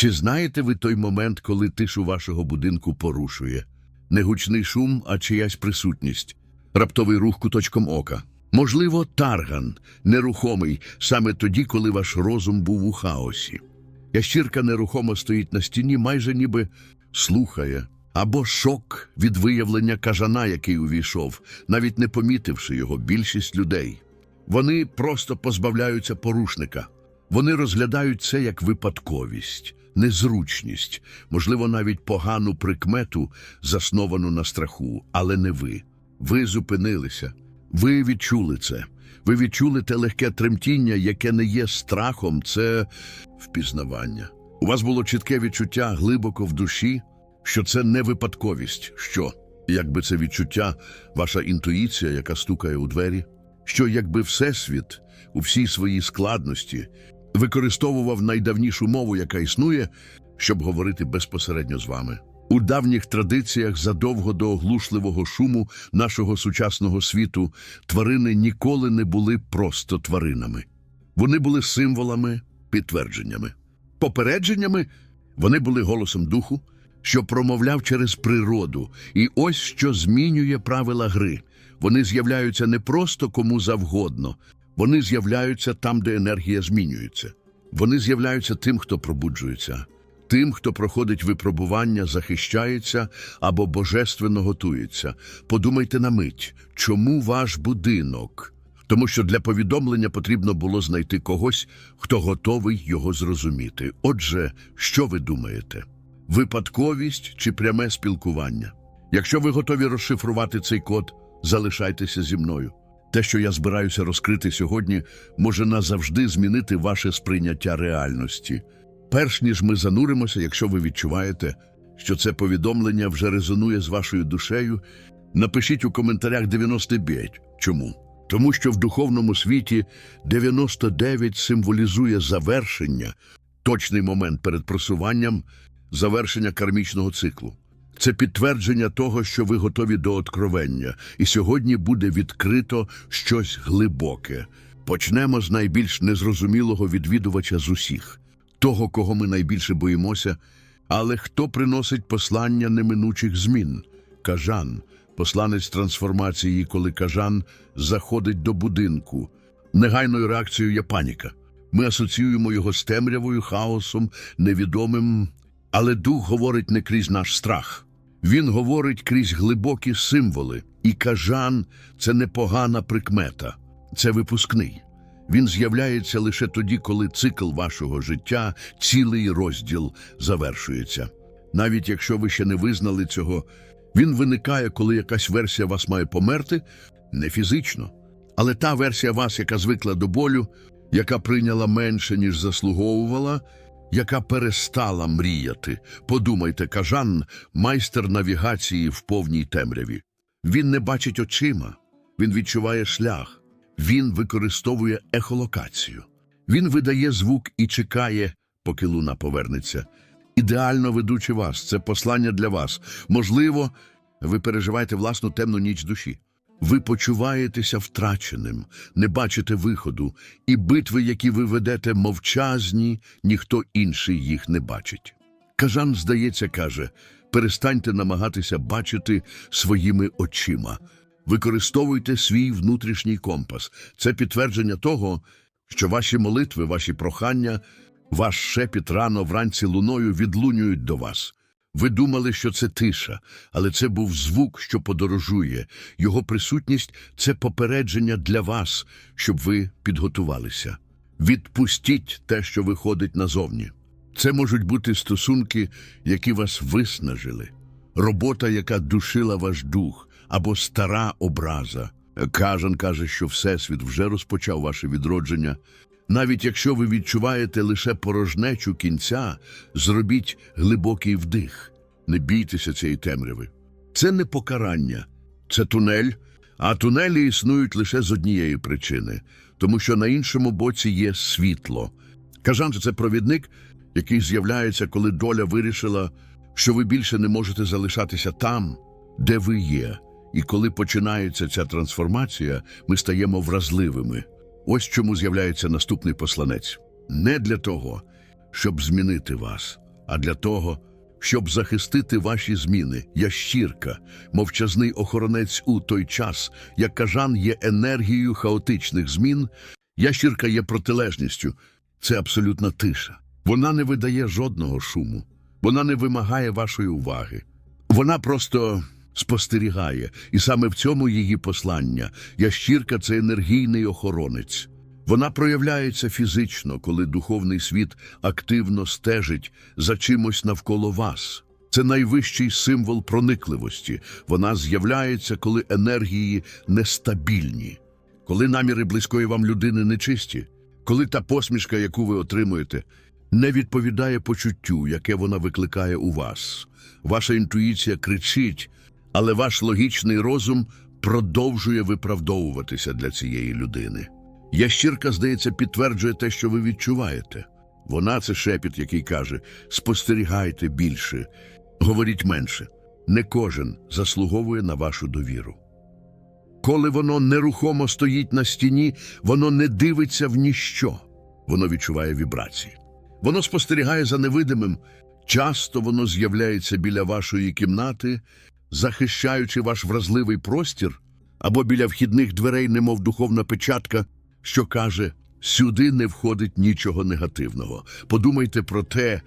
Чи знаєте ви той момент, коли тишу вашого будинку порушує? Не гучний шум, а чиясь присутність, раптовий рух куточком ока. Можливо, тарган, нерухомий, саме тоді, коли ваш розум був у хаосі. Ящірка нерухомо стоїть на стіні, майже ніби слухає. Або шок від виявлення кажана, який увійшов, навіть не помітивши його більшість людей. Вони просто позбавляються порушника. Вони розглядають це як випадковість, незручність, можливо, навіть погану прикмету, засновану на страху, але не ви. Ви зупинилися. Ви відчули це. Ви відчули те легке тремтіння, яке не є страхом, це впізнавання. У вас було чітке відчуття глибоко в душі, що це не випадковість. Що, якби це відчуття, ваша інтуїція, яка стукає у двері, що якби Всесвіт у всій своїй складності використовував найдавнішу мову, яка існує, щоб говорити безпосередньо з вами. У давніх традиціях задовго до оглушливого шуму нашого сучасного світу тварини ніколи не були просто тваринами. Вони були символами, підтвердженнями. Попередженнями вони були голосом духу, що промовляв через природу, і ось що змінює правила гри. Вони з'являються не просто кому завгодно, вони з'являються там, де енергія змінюється. Вони з'являються тим, хто пробуджується, тим, хто проходить випробування, захищається або божественно готується. Подумайте на мить, чому ваш будинок? Тому що для повідомлення потрібно було знайти когось, хто готовий його зрозуміти. Отже, що ви думаєте? Випадковість чи пряме спілкування? Якщо ви готові розшифрувати цей код, залишайтеся зі мною. Те, що я збираюся розкрити сьогодні, може назавжди змінити ваше сприйняття реальності. Перш ніж ми зануримося, якщо ви відчуваєте, що це повідомлення вже резонує з вашою душею, напишіть у коментарях 99. Чому? Тому що в духовному світі 99 символізує завершення, точний момент перед просуванням, завершення кармічного циклу. Це підтвердження того, що ви готові до откровення, і сьогодні буде відкрито щось глибоке. Почнемо з найбільш незрозумілого відвідувача з усіх, того, кого ми найбільше боїмося, але хто приносить послання неминучих змін? Кажан, посланець трансформації, коли кажан заходить до будинку. Негайною реакцією є паніка. Ми асоціюємо його з темрявою, хаосом, невідомим. Але дух говорить не крізь наш страх. Він говорить крізь глибокі символи. І кажан це непогана прикмета, це випускний. Він з'являється лише тоді, коли цикл вашого життя, цілий розділ завершується. Навіть якщо ви ще не визнали цього, він виникає, коли якась версія вас має померти, не фізично. Але та версія вас, яка звикла до болю, яка прийняла менше, ніж заслуговувала, яка перестала мріяти. Подумайте, кажан майстер навігації в повній темряві. Він не бачить очима, він відчуває шлях, він використовує ехолокацію. Він видає звук і чекає, поки луна повернеться. Ідеально ведучи вас, це послання для вас. Можливо, ви переживаєте власну темну ніч душі. Ви почуваєтеся втраченим, не бачите виходу, і битви, які ви ведете, мовчазні, ніхто інший їх не бачить. Кажан, здається, каже, перестаньте намагатися бачити своїми очима. Використовуйте свій внутрішній компас. Це підтвердження того, що ваші молитви, ваші прохання, ваш шепіт рано вранці луною відлунюють до вас. Ви думали, що це тиша, але це був звук, що подорожує. Його присутність це попередження для вас, щоб ви підготувалися. Відпустіть те, що виходить назовні. Це можуть бути стосунки, які вас виснажили, робота, яка душила ваш дух, або стара образа. Кажан каже, що Всесвіт вже розпочав ваше відродження. Навіть якщо ви відчуваєте лише порожнечу кінця, зробіть глибокий вдих. Не бійтеся цієї темряви. Це не покарання, це тунель, а тунелі існують лише з однієї причини, тому що на іншому боці є світло. Кажан – це провідник, який з'являється, коли доля вирішила, що ви більше не можете залишатися там, де ви є. І коли починається ця трансформація, ми стаємо вразливими. Ось чому з'являється наступний посланець. Не для того, щоб змінити вас, а для того, щоб захистити ваші зміни. Ящірка, мовчазний охоронець у той час, як кажан є енергією хаотичних змін, ящірка є протилежністю. Це абсолютна тиша. Вона не видає жодного шуму, вона не вимагає вашої уваги. Вона просто спостерігає, і саме в цьому її послання. Ящірка це енергійний охоронець. Вона проявляється фізично, коли духовний світ активно стежить за чимось навколо вас. Це найвищий символ проникливості. Вона з'являється, коли енергії нестабільні, коли наміри близької вам людини нечисті, коли та посмішка, яку ви отримуєте, не відповідає почуттю, яке вона викликає у вас. Ваша інтуїція кричить, але ваш логічний розум продовжує виправдовуватися для цієї людини. Ящірка, здається, підтверджує те, що ви відчуваєте. Вона це шепіт, який каже: спостерігайте більше, говоріть менше. Не кожен заслуговує на вашу довіру. Коли воно нерухомо стоїть на стіні, воно не дивиться в ніщо, воно відчуває вібрації. Воно спостерігає за невидимим. Часто воно з'являється біля вашої кімнати, захищаючи ваш вразливий простір, або біля вхідних дверей, немов духовна печатка, що каже: сюди не входить нічого негативного. Подумайте про те,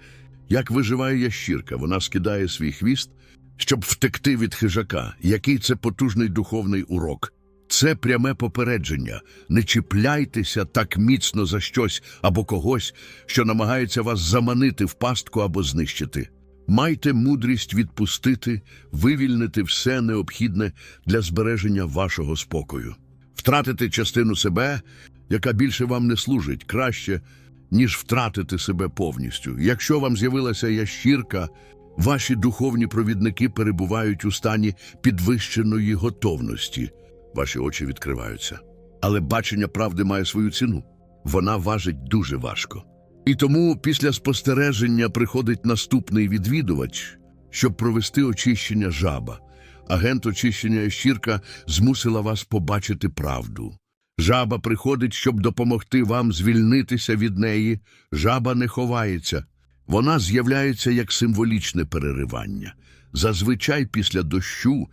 як виживає ящірка. Вона скидає свій хвіст, щоб втекти від хижака. Який це потужний духовний урок. Це пряме попередження. Не чіпляйтеся так міцно за щось або когось, що намагається вас заманити в пастку або знищити. Майте мудрість відпустити, вивільнити все необхідне для збереження вашого спокою. Втратити частину себе, яка більше вам не служить, краще, ніж втратити себе повністю. Якщо вам з'явилася ящірка, ваші духовні провідники перебувають у стані підвищеної готовності. Ваші очі відкриваються. Але бачення правди має свою ціну. Вона важить дуже важко. І тому після спостереження приходить наступний відвідувач, щоб провести очищення жаба. Агент очищення ящірка змусила вас побачити правду. Жаба приходить, щоб допомогти вам звільнитися від неї. Жаба не ховається. Вона з'являється як символічне переривання. Зазвичай після дощу,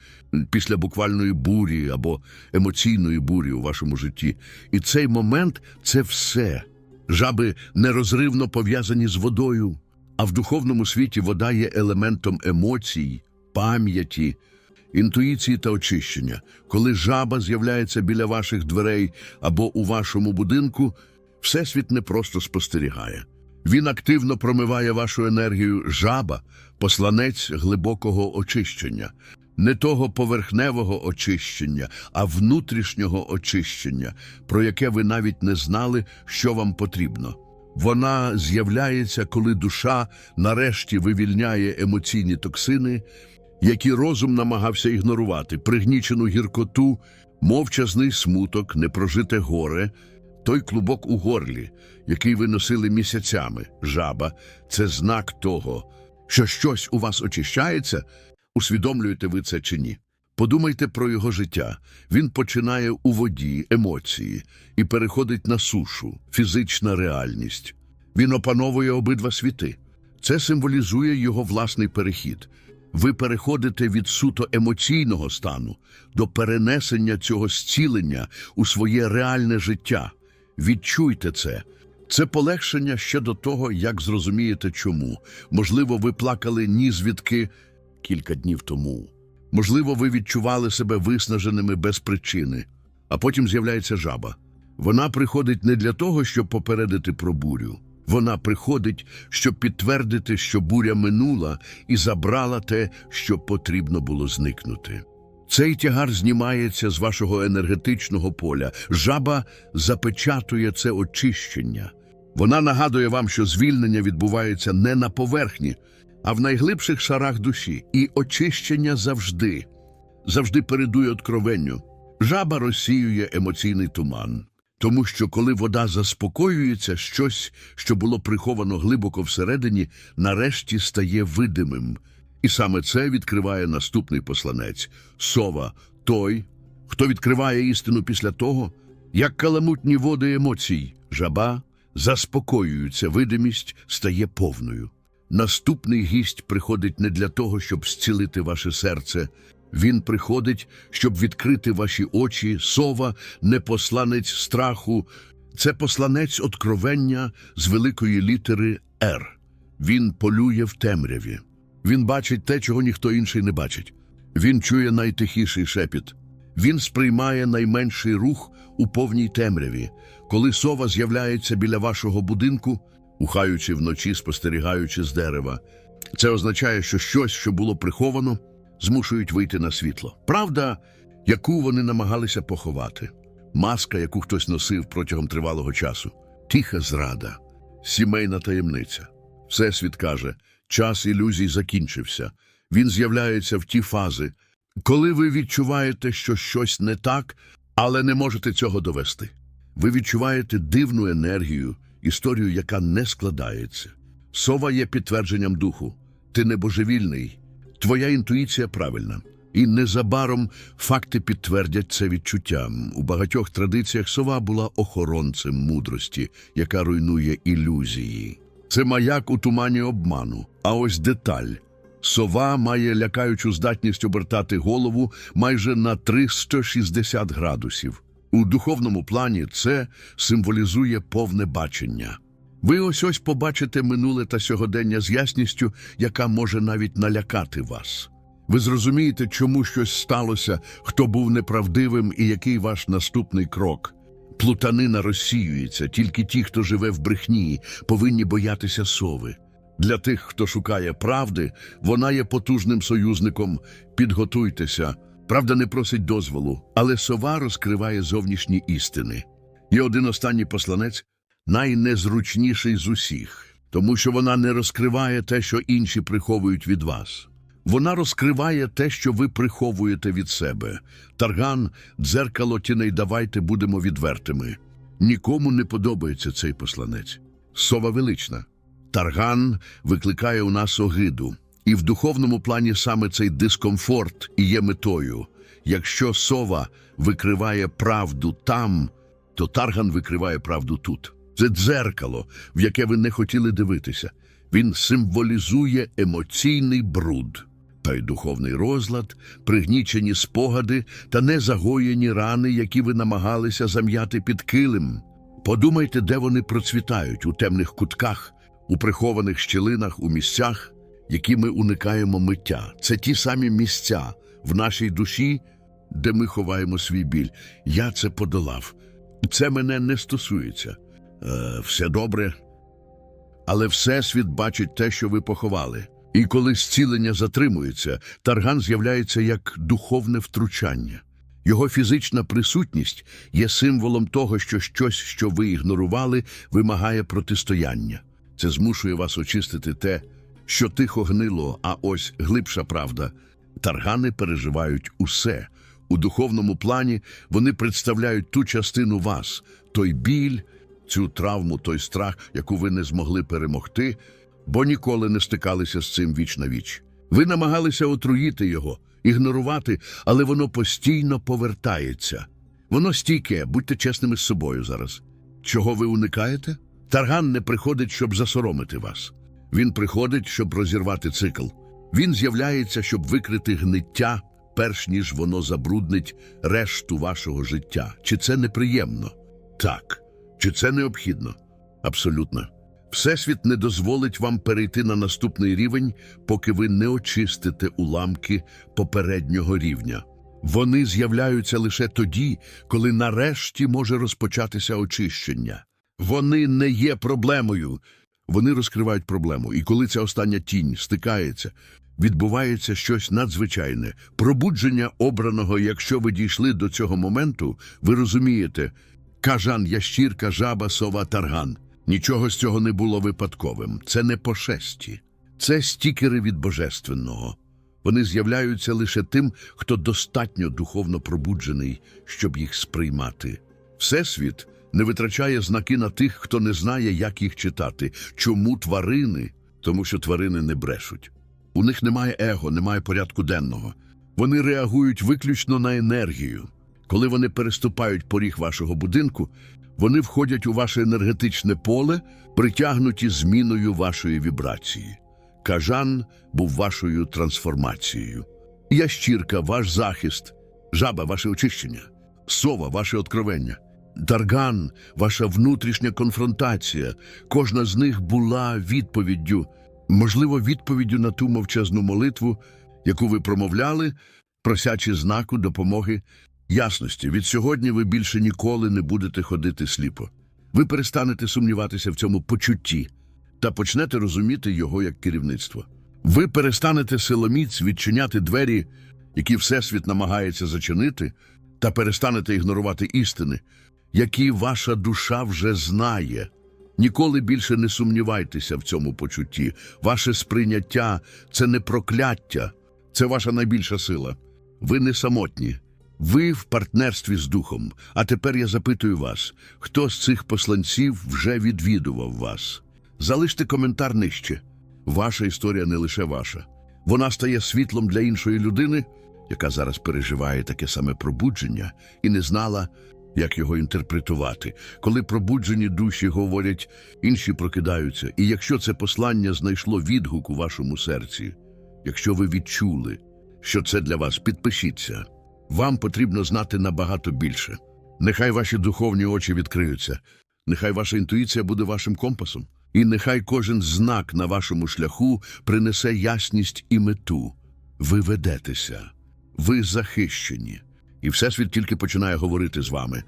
після буквальної бурі або емоційної бурі у вашому житті. І цей момент це все. Жаби нерозривно пов'язані з водою, а в духовному світі вода є елементом емоцій, пам'яті, інтуїції та очищення. Коли жаба з'являється біля ваших дверей або у вашому будинку, Всесвіт не просто спостерігає. Він активно промиває вашу енергію жаба, посланець глибокого очищення, не того поверхневого очищення, а внутрішнього очищення, про яке ви навіть не знали, що вам потрібно. Вона з'являється, коли душа нарешті вивільняє емоційні токсини, які розум намагався ігнорувати, пригнічену гіркоту, мовчазний смуток, непрожите горе, той клубок у горлі, який ви носили місяцями, жаба, це знак того, що щось у вас очищається, усвідомлюєте ви це чи ні. Подумайте про його життя. Він починає у воді, емоції і переходить на сушу, фізична реальність. Він опановує обидва світи. Це символізує його власний перехід. Ви переходите від суто емоційного стану до перенесення цього зцілення у своє реальне життя. Відчуйте це. Це полегшення ще до того, як зрозумієте чому. Можливо, ви плакали ні звідки кілька днів тому. Можливо, ви відчували себе виснаженими без причини, а потім з'являється жаба. Вона приходить не для того, щоб попередити про бурю. Вона приходить, щоб підтвердити, що буря минула і забрала те, що потрібно було зникнути. Цей тягар знімається з вашого енергетичного поля. Жаба запечатує це очищення. Вона нагадує вам, що звільнення відбувається не на поверхні, а в найглибших шарах душі. І очищення завжди, завжди передує откровенню. Жаба розсіює емоційний туман. Тому що коли вода заспокоюється, щось, що було приховано глибоко всередині, нарешті стає видимим. І саме це відкриває наступний посланець сова, той, хто відкриває істину після того, як каламутні води емоцій, жаба заспокоюються, видимість стає повною. Наступний гість приходить не для того, щоб зцілити ваше серце. Він приходить, щоб відкрити ваші очі. Сова не посланець страху, це посланець откровення з великої літери Р. Він полює в темряві. Він бачить те, чого ніхто інший не бачить. Він чує найтихіший шепіт. Він сприймає найменший рух у повній темряві. Коли сова з'являється біля вашого будинку, ухаючи вночі, спостерігаючи з дерева, це означає, що щось, що було приховано, змушують вийти на світло. Правда, яку вони намагалися поховати, маска, яку хтось носив протягом тривалого часу, тиха зрада, сімейна таємниця. Всесвіт каже, час ілюзій закінчився. Він з'являється в ті фази, коли ви відчуваєте, що щось не так, але не можете цього довести. Ви відчуваєте дивну енергію, історію, яка не складається. Сова є підтвердженням духу. Ти не божевільний, твоя інтуїція правильна. І незабаром факти підтвердять це відчуття. У багатьох традиціях сова була охоронцем мудрості, яка руйнує ілюзії. Це маяк у тумані обману. А ось деталь. Сова має лякаючу здатність обертати голову майже на 360 градусів. У духовному плані це символізує повне бачення. Ви ось ось побачите минуле та сьогодення з ясністю, яка може навіть налякати вас. Ви зрозумієте, чому щось сталося, хто був неправдивим і який ваш наступний крок. Плутанина розсіюється, тільки ті, хто живе в брехні, повинні боятися сови. Для тих, хто шукає правди, вона є потужним союзником. Підготуйтеся. Правда не просить дозволу, але сова розкриває зовнішні істини. Є один останній посланець, найнезручніший з усіх, тому що вона не розкриває те, що інші приховують від вас. Вона розкриває те, що ви приховуєте від себе. Тарган, дзеркало тіней, давайте будемо відвертими. Нікому не подобається цей посланець. Сова велична. Тарган викликає у нас огиду. І в духовному плані саме цей дискомфорт і є метою. Якщо сова викриває правду там, то тарган викриває правду тут. Це дзеркало, в яке ви не хотіли дивитися. Він символізує емоційний бруд. Та й духовний розлад, пригнічені спогади та незагоєні рани, які ви намагалися зам'яти під килим. Подумайте, де вони процвітають у темних кутках, у прихованих щілинах, у місцях, які ми уникаємо миття. Це ті самі місця в нашій душі, де ми ховаємо свій біль. Я це подолав. Це мене не стосується. Е, все добре. Але Всесвіт бачить те, що ви поховали. І коли зцілення затримується, тарган з'являється як духовне втручання. Його фізична присутність є символом того, що щось, що ви ігнорували, вимагає протистояння. Це змушує вас очистити те, що тихо гнило, а ось глибша правда. Таргани переживають усе. У духовному плані вони представляють ту частину вас, той біль, цю травму, той страх, яку ви не змогли перемогти, бо ніколи не стикалися з цим віч на віч. Ви намагалися отруїти його, ігнорувати, але воно постійно повертається. Воно стійке, будьте чесними з собою зараз. Чого ви уникаєте? Тарган не приходить, щоб засоромити вас. Він приходить, щоб розірвати цикл. Він з'являється, щоб викрити гниття, перш ніж воно забруднить решту вашого життя. Чи це неприємно? Так. Чи це необхідно? Абсолютно. Всесвіт не дозволить вам перейти на наступний рівень, поки ви не очистите уламки попереднього рівня. Вони з'являються лише тоді, коли нарешті може розпочатися очищення. Вони не є проблемою. Вони розкривають проблему, і коли ця остання тінь стикається, відбувається щось надзвичайне. Пробудження обраного, якщо ви дійшли до цього моменту, ви розумієте, кажан, ящірка, жаба, сова, тарган. Нічого з цього не було випадковим. Це не пошесті. Це стікери від божественного. Вони з'являються лише тим, хто достатньо духовно пробуджений, щоб їх сприймати. Всесвіт не витрачає знаки на тих, хто не знає, як їх читати. Чому тварини? Тому що тварини не брешуть. У них немає его, немає порядку денного. Вони реагують виключно на енергію. Коли вони переступають поріг вашого будинку, вони входять у ваше енергетичне поле, притягнуті зміною вашої вібрації. Кажан був вашою трансформацією. Ящірка ваш захист, жаба ваше очищення, сова ваше откровення, Дарган ваша внутрішня конфронтація. Кожна з них була відповіддю, можливо, відповіддю на ту мовчазну молитву, яку ви промовляли, просячи знаку допомоги ясності. Від сьогодні ви більше ніколи не будете ходити сліпо. Ви перестанете сумніватися в цьому почутті та почнете розуміти його як керівництво. Ви перестанете силоміць відчиняти двері, які Всесвіт намагається зачинити, та перестанете ігнорувати істини, які ваша душа вже знає. Ніколи більше не сумнівайтеся в цьому почутті. Ваше сприйняття це не прокляття, це ваша найбільша сила. Ви не самотні. Ви в партнерстві з духом. А тепер я запитую вас, хто з цих посланців вже відвідував вас? Залиште коментар нижче. Ваша історія не лише ваша. Вона стає світлом для іншої людини, яка зараз переживає таке саме пробудження і не знала, як його інтерпретувати. Коли пробуджені душі говорять, інші прокидаються. І якщо це послання знайшло відгук у вашому серці, якщо ви відчули, що це для вас, підпишіться. Вам потрібно знати набагато більше. Нехай ваші духовні очі відкриються, нехай ваша інтуїція буде вашим компасом, і нехай кожен знак на вашому шляху принесе ясність і мету. Ви ведетеся, ви захищені, і Всесвіт тільки починає говорити з вами.